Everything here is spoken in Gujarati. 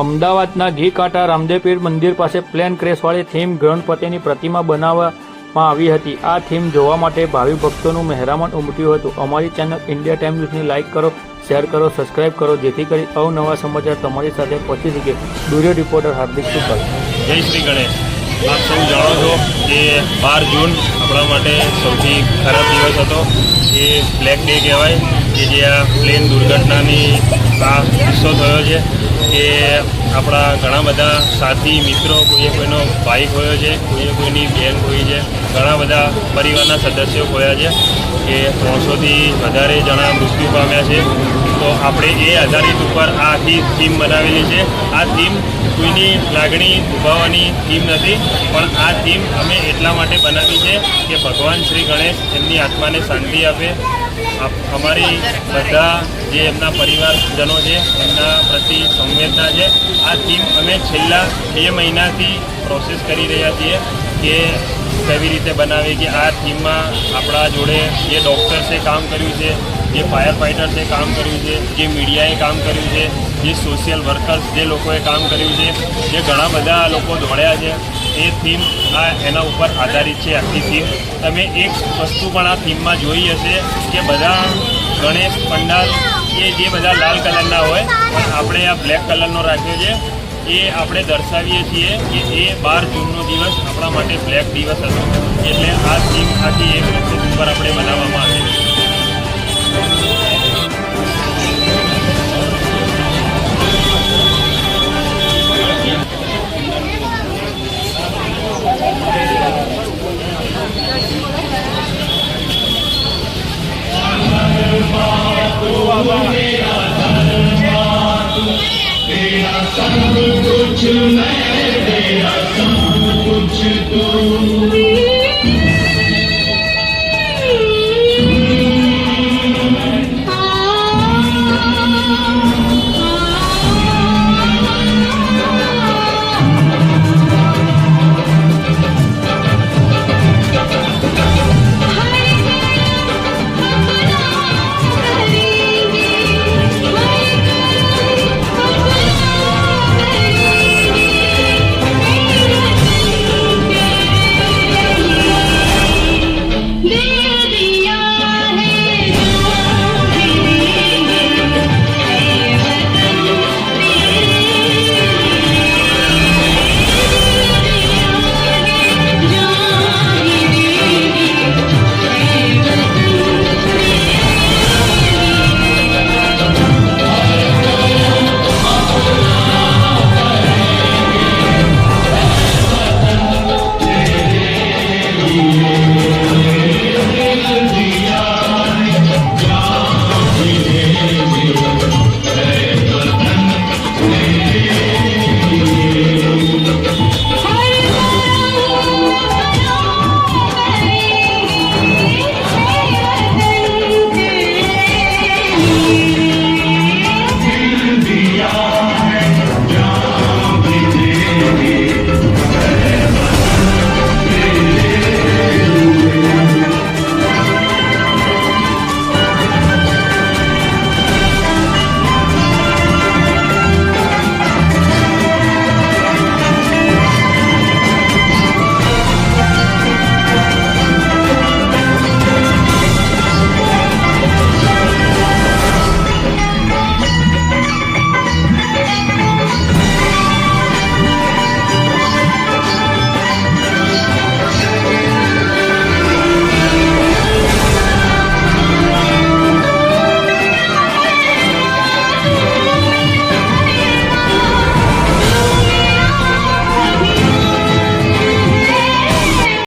અમદાવાદના ઘી કાંટા રામદેવપીર મંદિર પાસે પ્લેન ક્રેશવાળી થીમ ગણપતિની પ્રતિમા બનાવવામાં આવી હતી. આ થીમ જોવા માટે ભાવિ ભક્તોનું મહેરામણ ઉમટ્યું હતું. અમારી ચેનલ ઇન્ડિયા ટાઈમ ન્યૂઝને લાઇક કરો, શેર કરો, સબસ્ક્રાઇબ કરો, જેથી કરી અવનવા સમાચાર તમારી સાથે પહોંચી શકે. ડુરિયો રિપોર્ટર હાર્દિક શુકલ જય શ્રી ગણેશ. આપ સૌ જાણો છો કે બાર જૂન આપણા માટે સૌથી ખરાબ દિવસ હતો. એ બ્લેક ડે કહેવાય કે જે આ પ્લેન દુર્ઘટનાની આ કિસ્સો થયો છે. કે આપણા ઘણા બધા સાથી, મિત્રો, કોઈએ કોઈનો ભાઈ ખોયો છે, કોઈએ કોઈની બહેન ખોઈ છે, ઘણા બધા પરિવારના સદસ્યો ખોયા છે કે ત્રણસોથી વધારે જણા મૃત્યુ પામ્યા છે. તો આપણે એ આધારિત ઉપર આ આખી થીમ બનાવેલી છે. આ થીમ કોઈની લાગણી દુભાવવાની થીમ નથી, પણ આ થીમ અમે એટલા માટે બનાવી છે કે ભગવાન શ્રી ગણેશ એમની આત્માને શાંતિ આપે અમારી બધા જે એમના પરિવારજનો છે, એમના પ્રતિ સંવેદના છે. આ થીમ અમે છેલ્લા બે મહિનાથી પ્રોસેસ કરી રહ્યા છીએ કે કેવી રીતે બનાવી કે આ થીમમાં આપણા જોડે જે ડૉક્ટર્સે કામ કર્યું છે, જે ફાયર ફાઇટર્સે કામ કર્યું છે, જે મીડિયાએ કામ કર્યું છે, જે સોશિયલ વર્કર્સ જે લોકોએ કામ કર્યું છે, જે ઘણા બધા લોકો દોડ્યા છે, એ થીમ આ એના ઉપર આધારિત છે આખી થીમ તમે એક વસ્તુ પણ આ થીમમાં જોઈ હશે કે બધા ગણેશ પંડાલ એ જે બધા લાલ કલરના હોય, પણ આપણે આ બ્લેક કલરનો રાખ્યો છે. એ આપણે દર્શાવીએ છીએ કે એ બાર જૂનનો દિવસ આપણા માટે બ્લેક દિવસ હતો. એટલે આ થીમ આખી એક कुछ मैं तेरा सब कुछ तू